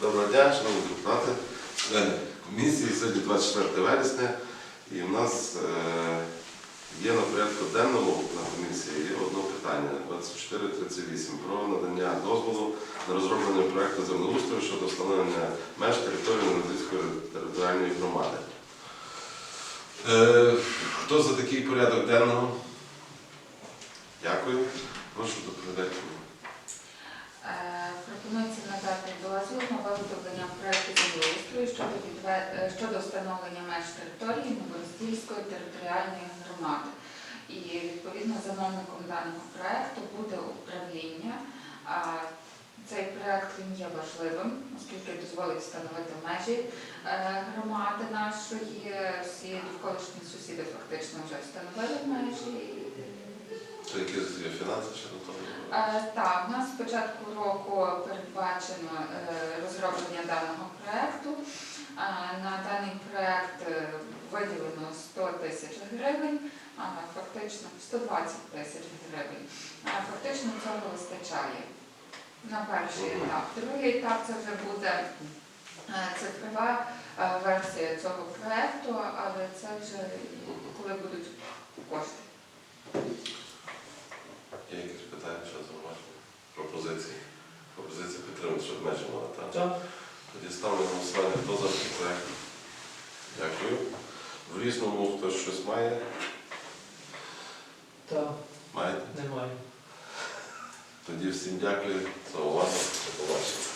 Доброго дня, шановні депутати, члени комісії. Сьогодні 24 вересня і в нас е, є на порядку денному на комісії є одне питання 2438 про надання дозволу на розроблення проекту землеустрою щодо встановлення меж території Новорозицької територіальної громади. Е, Хто за такий порядок денного? Дякую. Прошу виготовлення проекту землеустрою щодо, е, щодо встановлення меж території Новороздільської територіальної громади. І відповідно замовником даного проекту буде управління. Цей проект він є важливим, оскільки дозволить встановити межі е, громади нашої. Всі довколишні сусіди фактично вже встановили межі. Це якісь фінанси ще до? Е, Так, у нас з початку року передбачено розроблення даного проекту. Е, На даний проект е, виділено 100 тисяч гривень, фактично 120 тисяч гривень. Фактично цього вистачає на перший етап. Другий етап це вже буде е, цифрова е, версія цього проекту, але це вже коли будуть кошти. Є якісь питання, що зауваження? Пропозиції. Пропозиції межі мали, так? Тоді ставлю на голосування, хто за проект. Дякую. В різному хтось щось має? Так, Маєте? немає. Тоді всім дякую за увагу. До побачення.